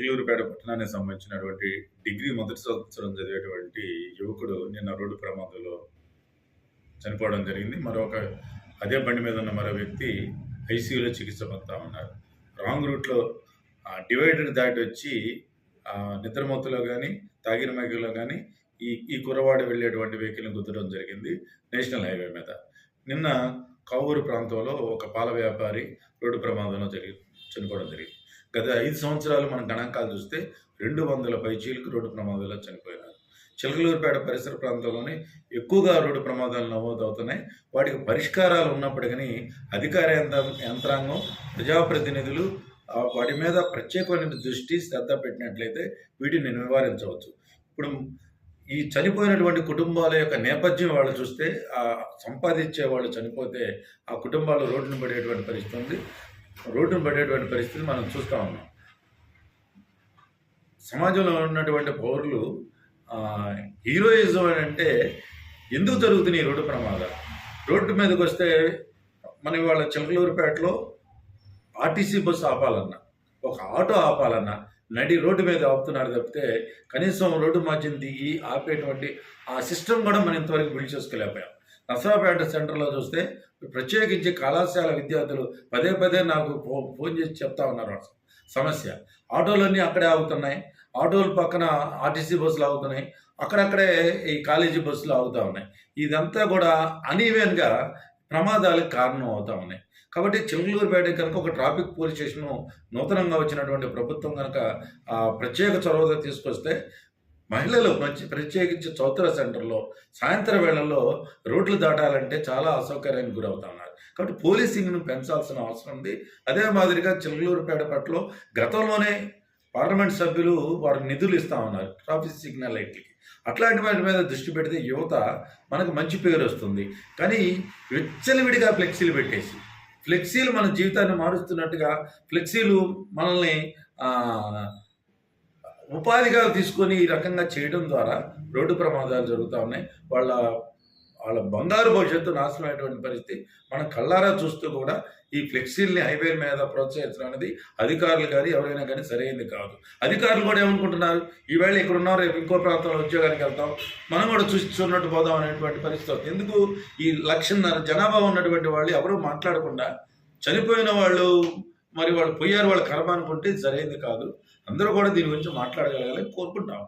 చిల్లూరుపేట పట్టణానికి సంబంధించినటువంటి డిగ్రీ మొదటి సంవత్సరం చదివేటువంటి యువకుడు నిన్న రోడ్డు ప్రమాదంలో చనిపోవడం జరిగింది. మరొక అదే బండి మీద ఉన్న మరో వ్యక్తి ఐసీయూలో చికిత్స పొందుతా ఉన్నారు. రాంగ్ రూట్లో డివైడర్ దాటి వచ్చి ఆ, నిద్రమత్తులో కానీ తాగిన మైకులో కానీ ఈ ఈ కురవాడ వెళ్ళేటువంటి వెహికల్ని గుద్దడం జరిగింది నేషనల్ హైవే మీద. నిన్న కావూరు ప్రాంతంలో ఒక పాల వ్యాపారి రోడ్డు ప్రమాదంలో జరిగి చనిపోవడం జరిగింది. గత ఐదు సంవత్సరాలు మన గణాంకాలు చూస్తే రెండు వందల పైచీలకు రోడ్డు ప్రమాదాల్లో చనిపోయినారు. చిలకలూరుపేట పరిసర ప్రాంతంలోనే ఎక్కువగా రోడ్డు ప్రమాదాలు నమోదవుతున్నాయి. వాటికి పరిష్కారాలు ఉన్నప్పటికీ అధికార యంత్రాంగం ప్రజాప్రతినిధులు వాటి మీద ప్రత్యేకమైన దృష్టి శ్రద్ధ పెట్టినట్లయితే వీటిని నివారించవచ్చు. ఇప్పుడు ఈ చనిపోయినటువంటి కుటుంబాల యొక్క నేపథ్యం వాళ్ళు చూస్తే ఆ సంపాదించే వాళ్ళు చనిపోతే ఆ కుటుంబాలు రోడ్డును పడేటువంటి పరిస్థితి ఉంది. రోడ్డును పడేటువంటి పరిస్థితిని మనం చూస్తూ ఉన్నాం. సమాజంలో ఉన్నటువంటి పౌరులు హీరోయిజం అని అంటే ఎందుకు జరుగుతున్నాయి ఈ రోడ్డు ప్రమాదాలు? రోడ్డు మీదకి వస్తే మన వాళ్ళ చిలకలూరుపేటలో ఆర్టీసీ బస్సు ఆపాలన్నా ఒక ఆటో ఆపాలన్నా నడి రోడ్డు మీద ఆపుతున్నారు తప్పితే కనీసం రోడ్డు మధ్యన దిగి ఆపేటువంటి ఆ సిస్టమ్ కూడా మనం ఇంతవరకు బిల్డ్ చేసుకోలేకపోయాం. నర్సరావుపేట సెంటర్లో చూస్తే ప్రత్యేకించి కళాశాల విద్యార్థులు పదే పదే నాకు ఫో- ఫోన్ చేసి చెప్తా ఉన్నారు సమస్య. ఆటోలన్నీ అక్కడే ఆగుతున్నాయి. ఆటోల పక్కన ఆర్టీసీ బస్సులు ఆగుతున్నాయి. అక్కడక్కడే ఈ కాలేజీ బస్సులు ఆగుతూ ఉన్నాయి. ఇదంతా కూడా అనీవెన్గా ప్రమాదాలకు కారణం అవుతా ఉన్నాయి. కాబట్టి చిలకలూరుపేట కనుక ఒక ట్రాఫిక్ పోలీస్ స్టేషన్ నూతనంగా వచ్చినటువంటి ప్రభుత్వం కనుక ప్రత్యేక చొరవతో తీసుకొస్తే మహిళలు మంచి ప్రత్యేకించి చౌతర సెంటర్లో సాయంత్రం వేళల్లో రోడ్లు దాటాలంటే చాలా అసౌకర్యానికి గురవుతున్నారు. కాబట్టి పోలీసింగ్ను పెంచాల్సిన అవసరం ఉంది. అదే మాదిరిగా చిలకలూరుపేట పట్ల గతంలోనే పార్లమెంట్ సభ్యులు వారు నిధులు ఇస్తా ఉన్నారు ట్రాఫిక్ సిగ్నల్ లైట్లకి. అట్లాంటి వాటి మీద దృష్టి పెడితే యువత మనకు మంచి పేరు వస్తుంది. కానీ విచ్చలవిడిగా ఫ్లెక్సీలు పెట్టేసి ఫ్లెక్సీలు మన జీవితాన్ని మారుస్తున్నట్టుగా ఫ్లెక్సీలు మనల్ని ఉపాధిగా తీసుకొని ఈ రకంగా చేయడం ద్వారా రోడ్డు ప్రమాదాలు జరుగుతూ ఉన్నాయి. వాళ్ళ వాళ్ళ బంగారు భవిష్యత్తు నాశనం అయినటువంటి పరిస్థితి మనం కళ్ళారా చూస్తూ కూడా ఈ ఫ్లెక్సీల్ని హైవే మీద ప్రోత్సహించడం అనేది అధికారులు కానీ ఎవరైనా కానీ సరైనది కాదు. అధికారులు కూడా ఏమనుకుంటున్నారు? ఈవేళ ఇక్కడ ఉన్నాం రేపు ఇంకో ప్రాంతంలో ఉద్యోగానికి వెళ్తాం. మనం కూడా చూసి పోదాం అనేటువంటి పరిస్థితి అవుతుంది. ఎందుకు? ఈ లక్షన్నర జనాభా ఉన్నటువంటి వాళ్ళు ఎవరూ మాట్లాడకుండా చనిపోయిన వాళ్ళు మరి వాళ్ళు పోయారు వాళ్ళ కర్మ అనుకుంటే ఇది సరైనది కాదు. అందరూ కూడా దీని గురించి మాట్లాడగలగాలని కోరుకుంటాం